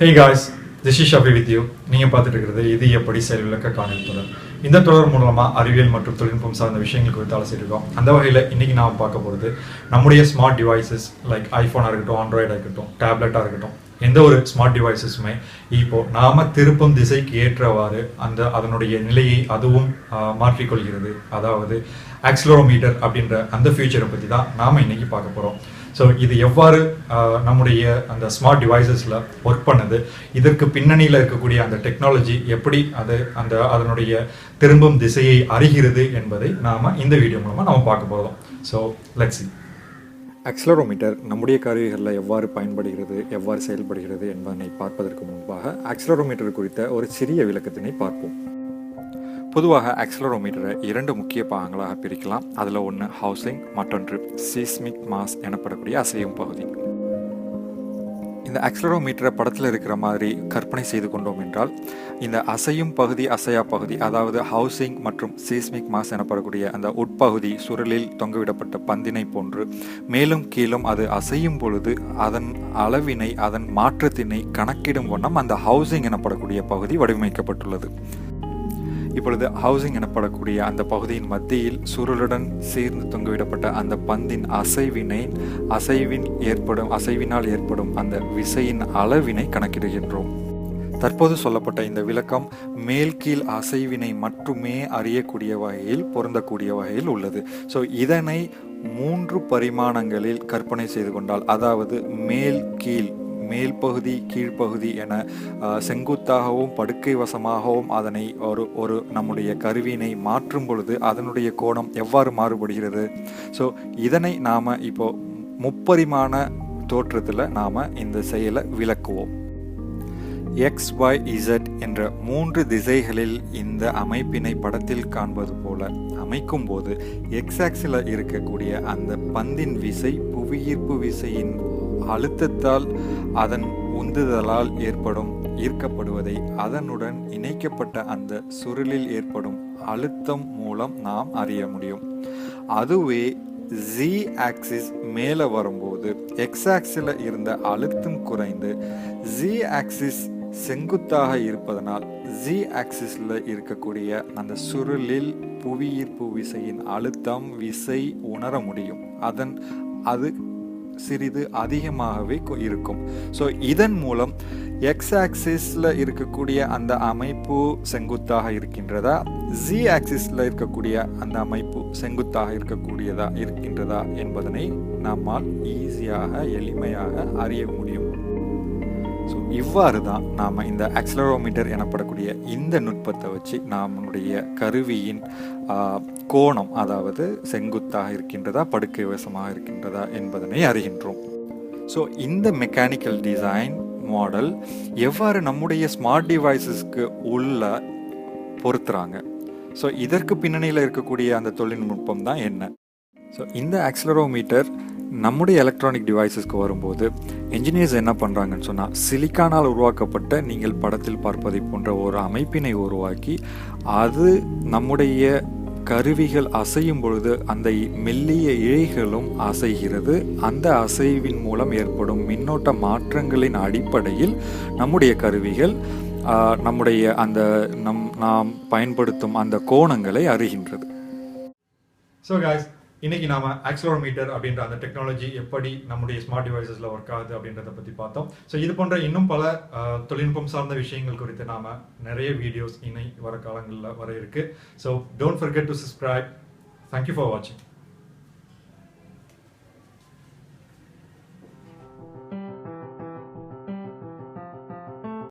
Hey guys this is Shabi with you நீங்கள் பார்த்துட்டு இருக்கிறது இது எப்படி செயல்விளக்க காணொலி தொடர். இந்த தொடர் மூலமாக அறிவியல் மற்றும் தொழில்நுட்பம் சார்ந்த விஷயங்கள் குறித்து அலசிட்டு அந்த வகையில் இன்றைக்கி நாம் பார்க்க போகிறது நம்முடைய ஸ்மார்ட் டிவைசஸ் லைக் ஐஃபோனாக இருக்கட்டும் ஆண்ட்ராய்டாக இருக்கட்டும் டேப்லெட்டாக இருக்கட்டும். எந்த ஒரு ஸ்மார்ட் டிவைசஸுமே இப்போ நாம திருப்பும் திசைக்கு ஏற்றவாறு அந்த அதனுடைய நிலையை அதுவும் மாற்றிக்கொள்கிறது. அதாவது ஆக்சிலோமீட்டர் அப்படின்ற அந்த ஃபியூச்சரை பற்றி தான் நாம் இன்னைக்கு பார்க்க போகிறோம் ஸோ இது எவ்வாறு நம்முடைய அந்த ஸ்மார்ட் டிவைசஸில் ஒர்க் பண்ணுது? இதற்கு பின்னணியில் இருக்கக்கூடிய அந்த டெக்னாலஜி எப்படி அது அந்த அதனுடைய திரும்பும் திசையை அறிகிறது என்பதை நாம் இந்த வீடியோ மூலமாக நம்ம பார்க்க போகிறோம் ஸோ லெட்ஸ் ஆக்சலரோமீட்டர் நம்முடைய கருவிகளில் எவ்வாறு பயன்படுகிறது எவ்வாறு செயல்படுகிறது என்பதனை பார்ப்பதற்கு முன்பாக ஆக்சலரோமீட்டர் குறித்த ஒரு சிறிய விளக்கத்தினை பார்ப்போம். பொதுவாக ஆக்சலரோமீட்டரை இரண்டு முக்கிய பாகங்களாக பிரிக்கலாம். அதில் ஒன்று ஹவுசிங் மற்றொன்று சீஸ்மிக் மாஸ் எனப்படக்கூடிய அசையும் பகுதி. இந்த ஆக்சலரோமீட்டரை படத்தில் இருக்கிற மாதிரி கற்பனை செய்து கொண்டோம் என்றால் இந்த அசையும் பகுதி அசையா பகுதி அதாவது ஹவுசிங் மற்றும் சீஸ்மிக் மாஸ் எனப்படக்கூடிய அந்த உட்பகுதி சுருளில் தொங்கவிடப்பட்ட பந்தினை போன்று மேலும் கீழும் அது அசையும் பொழுது அதன் அளவினை அதன் மாற்றத்தினை கணக்கிடும் வண்ணம் அந்த ஹவுசிங் எனப்படக்கூடிய பகுதி வடிவமைக்கப்பட்டுள்ளது. இப்பொழுது ஹவுசிங் எனப்படக்கூடிய அந்த பகுதியின் மத்தியில் சுருளுடன் சேர்ந்து தொங்கவிடப்பட்ட அந்த பந்தின் அசைவினை அசைவின் ஏற்படும் அசைவினால் ஏற்படும் அந்த விசையின் அளவினை கணக்கிடுகின்றோம். தற்போது சொல்லப்பட்ட இந்த விளக்கம் மேல் கீழ் அசைவினை மட்டுமே அறியக்கூடிய வகையில் பொருந்தக்கூடிய வகையில் உள்ளது. ஸோ இதனை மூன்று பரிமாணங்களில் கற்பனை செய்து கொண்டால் அதாவது மேல் கீழ் மேல் பகுதி கீழ்ப்பகுதி என செங்குத்தாகவும் படுக்கை வசமாகவும் அதனை ஒரு ஒரு நம்முடைய கருவியினை மாற்றும் பொழுது அதனுடைய கோணம் எவ்வாறு மாறுபடுகிறது? ஸோ இதனை நாம் இப்போ முப்பரிமாண தோற்றத்தில் நாம் இந்த செயலை விளக்குவோம். எக்ஸ் ஒய் இசட் என்ற மூன்று திசைகளில் இந்த அமைப்பினை படத்தில் காண்பது போல அமைக்கும் போது எக்ஸாக்ஸில் இருக்கக்கூடிய அந்த பந்தின் விசை புவியீர்ப்பு விசையின் அழுத்தத்தால் அதன் உந்துதலால் ஏற்படும் ஈர்க்கப்படுவதை அதனுடன் இணைக்கப்பட்ட அந்த சுருளில் ஏற்படும் அழுத்தம் மூலம் நாம் அறிய முடியும். அதுவே ஜி ஆக்சிஸ் மேலே வரும்போது எக்ஸ் ஆக்சில் இருந்த அழுத்தம் குறைந்து ஜி ஆக்சிஸ் செங்குத்தாக இருப்பதனால் ஜி ஆக்சிஸில் இருக்கக்கூடிய அந்த சுருளில் புவியீர்ப்பு விசையின் அழுத்தம் விசை உணர முடியும். அதன் அது சிறிது அதிகமாகவே இருக்கும். ஸோ இதன் மூலம் எக்ஸ் ஆக்சிஸில் இருக்கக்கூடிய அந்த அமைப்பு செங்குத்தாக இருக்கின்றதா? ஜி ஆக்சிஸில் இருக்கக்கூடிய அந்த அமைப்பு செங்குத்தாக இருக்கக்கூடியதா இருக்கின்றதா என்பதனை நம்மால் ஈஸியாக எளிமையாக அறிய முடியும். ஸோ இவ்வாறு தான் நாம் இந்த ஆக்சலரோமீட்டர் எனப்படக்கூடிய இந்த நுட்பத்தை வச்சு நம்முடைய கருவியின் கோணம் அதாவது செங்குத்தாக இருக்கின்றதா படுக்கை வசமாக இருக்கின்றதா என்பதனை அறிகின்றோம். ஸோ இந்த மெக்கானிக்கல் டிசைன் மாடல் எவ்வாறு நம்முடைய ஸ்மார்ட் டிவைசஸ்க்கு உள்ள பொருத்துறாங்க? ஸோ இதற்கு பின்னணியில் இருக்கக்கூடிய அந்த தொழில்நுட்பம் தான் என்ன? ஸோ இந்த ஆக்சிலரோமீட்டர் நம்முடைய எலக்ட்ரானிக் டிவைசஸ்க்கு வரும்போது என்ஜினியர்ஸ் என்ன பண்ணுறாங்கன்னு சொன்னால் சிலிக்கானால் உருவாக்கப்பட்ட நீங்கள் படத்தில் பார்ப்பதை போன்ற ஒரு அமைப்பினை உருவாக்கி அது நம்முடைய கருவிகள் அசையும் பொழுது அந்த மெல்லிய இழைகளும் அசைகிறது. அந்த அசைவின் மூலம் ஏற்படும் மின்னோட்ட மாற்றங்களின் அடிப்படையில் நம்முடைய கருவிகள் நம்முடைய அந்த நம் நாம் பயன்படுத்தும் அந்த கோணங்களை அறிகின்றது. ஸோ இன்னைக்கு நாம ஆக்சலோமீட்டர் அப்படின்ற அந்த டெக்னாலஜி எப்படி நம்முடைய ஸ்மார்ட் டிவைசஸ்ல ஒர்க் ஆகுது அப்படின்றத பத்தி பார்த்தோம். ஸோ இது போன்ற இன்னும் பல தொழில்நுட்பம் சார்ந்த விஷயங்கள் குறித்து நாம நிறைய வீடியோஸ் இணை வர காலங்களில் வர இருக்கு. So don't forget to subscribe thank you for வாட்சிங்